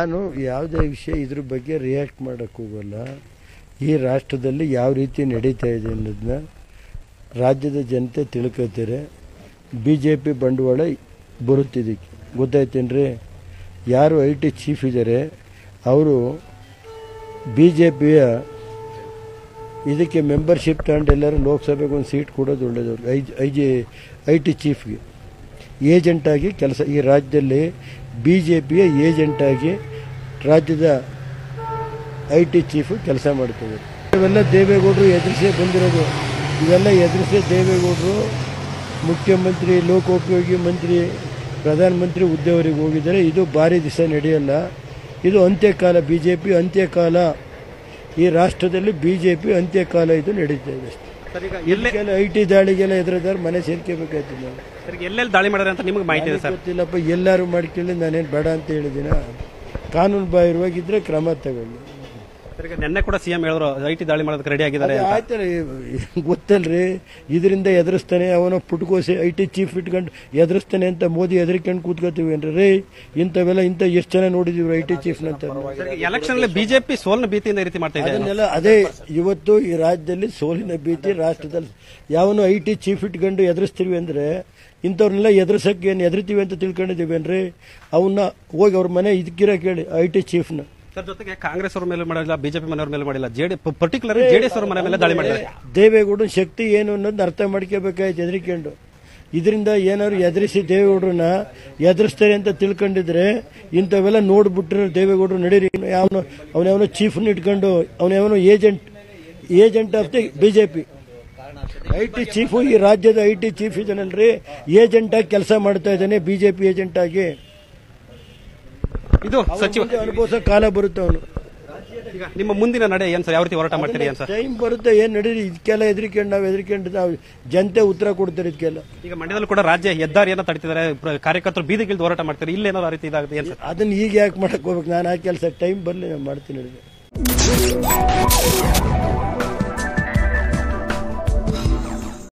ನಾನು ಯಾವುದೇ ವಿಷಯ ಇದ್ರ ಬಗ್ಗೆ ರಿಯಾಕ್ಟ್ ಮಾಡೋಕ್ಕೆ ಹೋಗಲ್ಲ. ಈ ರಾಷ್ಟ್ರದಲ್ಲಿ ಯಾವ ರೀತಿ ನಡೀತಾ ಇದೆ ಅನ್ನೋದನ್ನ ರಾಜ್ಯದ ಜನತೆ ತಿಳ್ಕೊತಾರೆ. ಬಿ ಜೆ ಪಿ ಬಂಡವಾಳ ಬರುತ್ತಿದ್ದಕ್ಕೆ ಗೊತ್ತಾಯ್ತೇನ್ರಿ? ಯಾರು ಐ ಟಿ ಚೀಫ್ ಇದ್ದಾರೆ ಅವರು ಬಿ ಜೆ ಪಿಯ ಇದಕ್ಕೆ ಮೆಂಬರ್ಶಿಪ್ ತಗೊಂಡು ಎಲ್ಲರೂ ಲೋಕಸಭೆಗೆ ಒಂದು ಸೀಟ್ ಕೊಡೋದು ಒಳ್ಳೇದು I I G, I T ಚೀಫ್ಗೆ ಏಜೆಂಟಾಗಿ ಕೆಲಸ, ಈ ರಾಜ್ಯದಲ್ಲಿ ಬಿ ಜೆ ಪಿಯ ಏಜೆಂಟಾಗಿ ರಾಜ್ಯದ ಐ ಟಿ ಚೀಫು ಕೆಲಸ ಮಾಡ್ತದೆ ಇವೆಲ್ಲ ದೇವೇಗೌಡರು ಎದುರಿಸೇ ಬಂದಿರೋದು. ಇವೆಲ್ಲ ಎದುರಿಸೇ ದೇವೇಗೌಡರು ಮುಖ್ಯಮಂತ್ರಿ, ಲೋಕೋಪಯೋಗಿ ಮಂತ್ರಿ, ಪ್ರಧಾನಮಂತ್ರಿ ಹುದ್ದೆವರೆಗೆ ಹೋಗಿದ್ದಾರೆ. ಇದು ಭಾರಿ ದಿವಸ ನಡೆಯಲ್ಲ. ಇದು ಅಂತ್ಯಕಾಲ ಬಿ ಜೆ ಪಿ ಅಂತ್ಯಕಾಲ. ಈ ರಾಷ್ಟ್ರದಲ್ಲಿ ಬಿ ಜೆ ಪಿ ಅಂತ್ಯಕಾಲ ಇದು ನಡೀತಾ ಇದೆ ಅಷ್ಟೇ. ಐ ಟಿ ದಾಳಿಗೆಲ್ಲ ಎದುರಿದ್ದಾರೆ ಮನೆ ಸೇರ್ಕೋಬೇಕಾಯ್ತು ನಾವು. ಎಲ್ಲೆಲ್ಲಿ ದಾಳಿ ಮಾಡಿದ್ರೆ ಅಂತ ನಿಮಗೆ ಮಾಹಿತಿ ಇದೆ ಸರ್? ಗೊತ್ತಿಲ್ಲಪ್ಪ ಎಲ್ಲರೂ ಮಾಡ್ಕೊಳ್ಳಿ ನಾನೇನು ಬೇಡ ಅಂತ ಹೇಳಿದಿನ ಕಾನೂನು ಬಾಹಿರವಾಗಿದ್ರೆ ಕ್ರಮ ತಗೊಳ್ಳಿ. ಸರ್ ನೆನ್ನೆ ಕೂಡ ಸಿಎಂ ಹೇಳಿದ್ರು ಐ ಟಿ ದಾಳಿ ಮಾಡೋದಕ್ಕೆ ರೆಡಿ ಆಗಿದ್ದಾರೆ ಅಂತ. ಆಯ್ತಲ್ಲ ಗೊತ್ತಲ್ರಿ ಇದರಿಂದ ಎದುರಿಸ್ತಾನೆ ಅವನ ಪುಟ್ಕೋಸಿ ಐ ಟಿ ಚೀಫ್ ಇಟ್ಕೊಂಡು ಎದುರಿಸ್ತಾನೆ ಅಂತ ಮೋದಿ ಎದುರಿಕೊಂಡು ಕೂತ್ಕೋತೀವಿ ಏನ್ರಿ ರೀ ಇಂಥವೆಲ್ಲ ಇಂಥ ಎಷ್ಟು ಜನ ನೋಡಿದೀವಿ ಐ ಟಿ ಚೀಫ್ನಂತ ಎಲೆಕ್ಷನ್ ಅಲ್ಲಿ ಬಿಜೆಪಿ ಸೋಲ್ನ ಭೀತಿಯಿಂದ ಈ ರೀತಿ ಮಾಡ್ತಾ ಇದೆ ಅದನ್ನೆಲ್ಲ ಅದೇ ಇವತ್ತು ಈ ರಾಜ್ಯದಲ್ಲಿ ಸೋಲಿನ ಭೀತಿ ರಾಷ್ಟ್ರದಲ್ಲಿ. ಯಾವನು ಐ ಟಿ ಚೀಫ್ ಇಟ್ಕೊಂಡು ಎದುರಿಸ್ತೀವಿ ಅಂದ್ರೆ ಇಂಥವ್ರನ್ನೆಲ್ಲ ಎದುರಿಸಕ್ಕೆ ಏನು ಎದುರಿತೀವಿ ಅಂತ ತಿಳ್ಕೊಂಡಿದ್ದೀವೇನ್ರಿ ಅವನ್ನ ಹೋಗಿ ಅವ್ರ ಮನೆ ಇದಕ್ಕಿರ ಕೇಳಿ ಐ ಟಿ ಚೀಫ್ನ. ಸರ್ ಜೊತೆಗೆ ಕಾಂಗ್ರೆಸ್ ಅವ್ರ ಮೇಲೆ ಮಾಡಿಲ್ಲ ಬಿಜೆಪಿ ಮನೆಯವ್ರ ಮೇಲೆ ಮಾಡಿಲ್ಲ ಜೆಡಿ ಪರ್ಟಿಕ್ಯುಲರ್ ಜೆಡಿಎಸ್ ಅವ್ರ ಮನೆ ಮೇಲೆ ದಾಳಿ ಮಾಡಿದ್ದಾರೆ. ದೇವೇಗೌಡನ ಶಕ್ತಿ ಏನು ಅನ್ನೋದನ್ನ ಅರ್ಥ ಮಾಡ್ಕೋಬೇಕಾಯ್ತು ಹೆದರಿಕೊಂಡು ಇದರಿಂದ ಏನಾದ್ರು ಎದುರಿಸಿ ದೇವೇಗೌಡರನ್ನ ಎದುರಿಸ್ತಾರೆ ಅಂತ ತಿಳ್ಕೊಂಡಿದ್ರೆ ಇಂಥವೆಲ್ಲ ನೋಡ್ಬಿಟ್ರೆ ದೇವೇಗೌಡರು ನಡೀರಿ. ಯಾವನು ಅವನವನೋ ಚೀಫ್ನ ಇಟ್ಕೊಂಡು ಅವನವನೋ agent agent of the BJP I T chief ಈ ರಾಜ್ಯದ ಐ ಟಿ ಚೀಫ್ ಇದನ್ನಲ್ರಿ ಏಜೆಂಟ್ ಆಗಿ ಕೆಲಸ ಮಾಡ್ತಾ ಇದ್ದಾನೆ ಬಿಜೆಪಿ ಏಜೆಂಟ್ ಆಗಿ. ಇದು ಸಚಿವ ಅನುಭವಿಸೋ ಕಾಲ ಬರುತ್ತೆ ಅವನು. ಈಗ ನಿಮ್ಮ ಮುಂದಿನ ನಡೆ ಏನ್ ಸರ್? ಯಾವ ರೀತಿ ಹೋರಾಟ ಮಾಡ್ತೀರಿ ಏನ್ ಸರ್? ಟೈಮ್ ಬರುತ್ತೆ ಏನ್ ನಡೀರಿ ಇದಕ್ಕೆಲ್ಲ ಹೆದರಿಕೊಂಡು ನಾವು ಹೆದರಿಕೊಂಡು ನಾವು ಜನತೆ ಉತ್ತರ ಕೊಡ್ತಾರೆ ಇದಕ್ಕೆಲ್ಲ. ಈಗ ಮಂಡ್ಯದಲ್ಲಿ ಕೂಡ ರಾಜ್ಯ ಹೆದ್ದಾರಿಯನ್ನ ತಡಿತಿದ್ದಾರೆ. ಪ್ರ- ಕಾರ್ಯಕರ್ತರು ಬೀದಿಗಿಳಿದು ಹೋರಾಟ ಮಾಡ್ತಾರೆ. ಇಲ್ಲೇನೋ ಆ ರೀತಿ ಇದಾಗುತ್ತೆ ಏನ್ ಸರ್? ಅದನ್ನ ಈಗ ಯಾಕೆ ಮಾಡಕ್ ಹೋಗ್ಬೇಕು? ನಾನು ಆ ಕೆಲಸ ಟೈಮ್ ಬರಲಿ ನಾನು ಮಾಡ್ತೀನಿ ಹೇಳಿದೆ